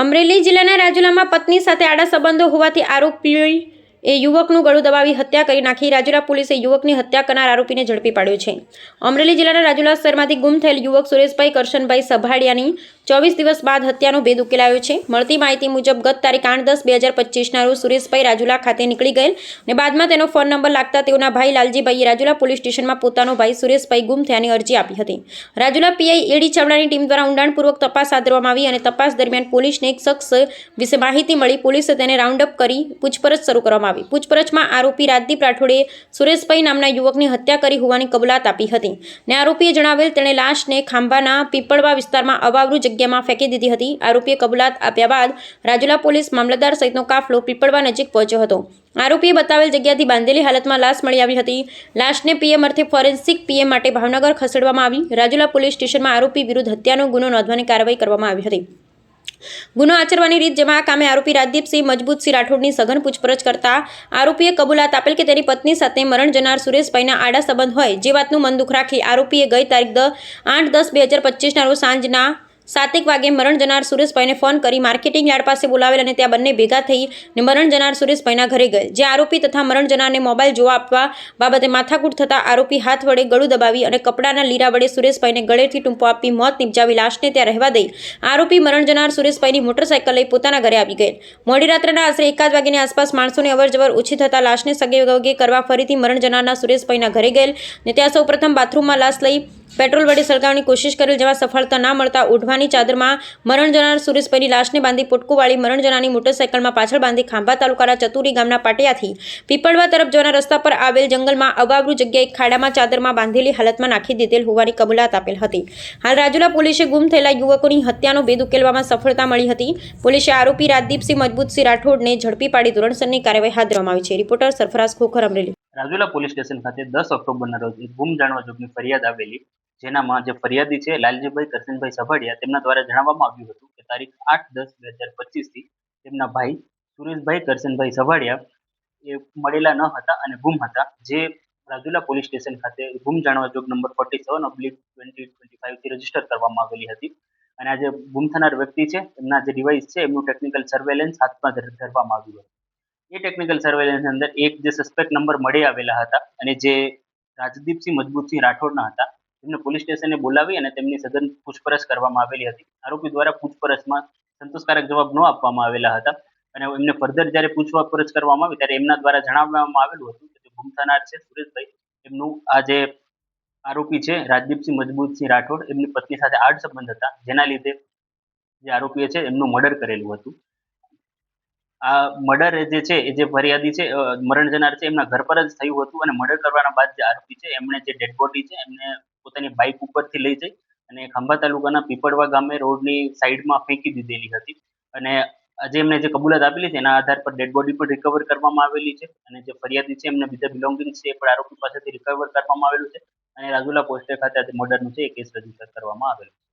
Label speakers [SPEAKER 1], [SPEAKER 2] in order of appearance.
[SPEAKER 1] અમરેલી જિલ્લાના રાજુલામાં પત્ની સાથે આડા સંબંધો હોવાથી આરોપી એ યુવકનું ગળું દબાવી હત્યા કરી નાખી. રાજુલા પોલીસે યુવકની હત્યા કરનાર આરોપીને ઝડપી પાડ્યો છે. અમરેલી જિલ્લાના રાજુલા શહેરમાંથી ગુમ થયેલ યુવક સુરેશભાઈ કરશનભાઈ સભાડિયાની ચોવીસ દિવસ બાદ હત્યાનો ભેદ ઉકેલાયો છે. મળતી માહિતી મુજબ ગત તારીખ આઠ દસ બે હજાર પચીસના રોજ સુરેશભાઈ રાજુલા ખાતે નીકળી ગયેલ અને બાદમાં તેનો ફોન નંબર લાગતા તેઓના ભાઈ લાલજીભાઈએ રાજુલા પોલીસ સ્ટેશનમાં પોતાનો ભાઈ સુરેશભાઈ ગુમ થયાની અરજી આપી હતી. રાજુલા પીઆઈ એડી ચાવડાની ટીમ દ્વારા ઊંડાણપૂર્વક તપાસ હાથ ધરવામાં આવી અને તપાસ દરમિયાન પોલીસને એક શખ્સ વિશે માહિતી મળી. પોલીસે તેને રાઉન્ડ અપ કરી પૂછપરછ શરૂ કરવામાં આવી. પૂછપરછમાં આરોપી રાજદીપ રાઠોડે સુરેશભાઈ નામના યુવકની હત્યા કરી હોવાની કબૂલાત આપી હતી ને આરોપીએ જણાવેલ તેણે લાશને ખાંભાના પીપળવા વિસ્તારમાં અવાવરૂ જગ્યામાં ફેંકી દીધી હતી. આરોપીએ કબૂલાત આપ્યા બાદ રાજુલા પોલીસ મામલતદાર સહિતનો કાફલો પીપળવા નજીક પહોંચ્યો હતો. આરોપીએ બતાવેલ જગ્યાથી બાંધેલી હાલતમાં લાશ મળી આવી હતી. લાશને પીએમ અર્થે ફોરેન્સિક પીએમ માટે ભાવનગર ખસેડવામાં આવી. રાજુલા પોલીસ સ્ટેશનમાં આરોપી વિરુદ્ધ હત્યાનો ગુનો નોંધવાની કાર્યવાહી કરવામાં આવી હતી. ગુનો આચરવાની રીત જેમાં આ કામે આરોપી રાજદીપસિંહ, મજબૂતસિંહ રાઠોડની સઘન પૂછપરછ કરતા આરોપીએ કબૂલાત આપેલ કે તેની પત્ની સાથે મરણ જનાર સુરેશભાઈના આડા સંબંધ હોય, જે વાતનું મન દુઃખ રાખી આરોપીએ ગઈ તારીખ આઠ દસ બે હજાર પચીસના રોજ સાંજના સાતેક વાગે મરણ જનાર સુરેશભાઈને ફોન કરી માર્કેટિંગ યાર્ડ પાસે બોલાવેલ અને ત્યાં બંને ભેગા થઈ ને મરણ જનાર સુરેશભાઈના ઘરે ગયેલ જે આરોપી તથા મરણ જનારને મોબાઈલ જોવા આપવા બાબતે માથાકૂટ થતાં આરોપી હાથ વડે ગળું દબાવી અને કપડાના લીરા વડે સુરેશભાઈને ગળેથી ટૂંપો આપી મોત નિપજાવી લાશને ત્યાં રહેવા દઈ. આરોપી મરણ જનાર સુરેશભાઈની મોટરસાઇકલ લઈ પોતાના ઘરે આવી ગયેલ મોડી રાત્રના આશરે એકાદ વાગ્યાની આસપાસ માણસોની અવરજવર ઓછી થતાં લાશને સગે કરવા ફરીથી મરણ જનારના સુરેશભાઈના ઘરે ગયેલ ને ત્યાં સૌપ્રથમ બાથરૂમમાં લાશ લઈ પેટ્રોલ વડે સળગાવવાની કોશિશ કરેલ જેમાં સફળતા ના મળતા ઓઢવાની ચાદરમાં મરણ જનાર સુરેશભાઈની લાશને બાંધી પોટકું વાળી મરણ જનારની મોટરસાઇકલમાં પાછળ બાંધી ખાંભા તાલુકાના ચતુરી ગામના પાટિયાથી પીપળવા તરફ જવાના રસ્તા પર આવેલ જંગલમાં અવાવરૂ જગ્યાએ ખાડામાં ચાદરમાં બાંધેલી હાલતમાં નાખી દીધેલ હોવાની કબૂલાત આપેલ હતી. હાલ રાજુલા પોલીસે ગુમ થયેલા યુવકોની હત્યાનો ભેદ ઉકેલવામાં સફળતા મળી હતી. પોલીસે આરોપી રાજદીપસિંહ મજબૂતસિંહ રાઠોડને ઝડપી પાડી ધોરણસરની કાર્યવાહી હાથ ધરવામાં આવી છે. Reporter Sarfaraz Khokhar Amreli.
[SPEAKER 2] Rajula police station ખાતે દસ ઓક્ટોબરના રોજ એક ગુમ જાણવા જોગની ફરિયાદ આવેલી જેનામાં જે ફરિયાદી છે, લાલજીભાઈ કરશનભાઈ સભાડિયા, તેમના દ્વારા જણાવવામાં આવ્યું હતું કે તારીખ આઠ દસ બે હજાર પચીસથી તેમના ભાઈ સુરેશભાઈ કરશનભાઈ સભાડિયા એ મળેલા ન હતા અને ગુમ હતા. જે રાજુલા પોલીસ સ્ટેશન ખાતે ગુમ જાણવા જોગ number forty seven oblique twenty twenty ફાઇવથી register કરવામાં આવેલી હતી. અને આ જે ગુમ થનાર વ્યક્તિ છે, એમના જે ડિવાઇસ છે, એમનું ટેકનિકલ સર્વેલન્સ હાથમાં ધરવામાં આવ્યું હતું. એ ટેકનિકલ સર્વેલન્સ અંદર એક જે સસ્પેક્ટ નંબર મળી આવેલા હતા અને જે રાજદીપસિંહ મજબૂતસિંહ રાઠોડના હતા તેમને પોલીસ સ્ટેશને બોલાવી અને તેમની સઘન પૂછપરછ કરવામાં આવેલી હતી. આરોપી દ્વારા પૂછપરછમાં સંતોષકારક જવાબ ન આપવામાં આવેલા હતા અને એમને ફર્ધર જ્યારે પૂછપરછ કરવામાં આવી ત્યારે એમના દ્વારા જણાવવામાં આવેલું હતું કે ગુમ થનાર છે સુરેશભાઈ. એમનું આ જે આરોપી છે રાજદીપસિંહ મજબૂતસિંહ રાઠોડ, એમની પત્ની સાથે આડ સંબંધ હતા. જેના લીધે જે આરોપીએ છે એમનું મર્ડર કરેલું હતું. આ મર્ડર જે છે એ જે ફરિયાદી છે મરણ જનાર છે એમના ઘર પર જ થયું હતું અને મર્ડર કરવાના બાદ જે આરોપી છે એમણે જે ડેડ બોડી છે એમને પોતાની બાઇક ઉપરથી લઈ જઈ અને ખંભા તાલુકાના પીપળવા ગામે રોડની સાઈડમાં ફેંકી દીધેલી હતી. અને આજે એમને જે કબૂલાત આપેલી છે એના આધાર પર ડેડ બોડી પણ રિકવર કરવામાં આવેલી છે અને જે ફરિયાદી છે એમને બીજા બિલોંગિંગ છે એ પણ આરોપી પાસેથી રિકવર કરવામાં આવેલું છે. અને રાજુલા પોસ્ટે ખાતે આજે મર્ડરનું છે એ કેસ રજિસ્ટર કરવામાં આવેલું છે.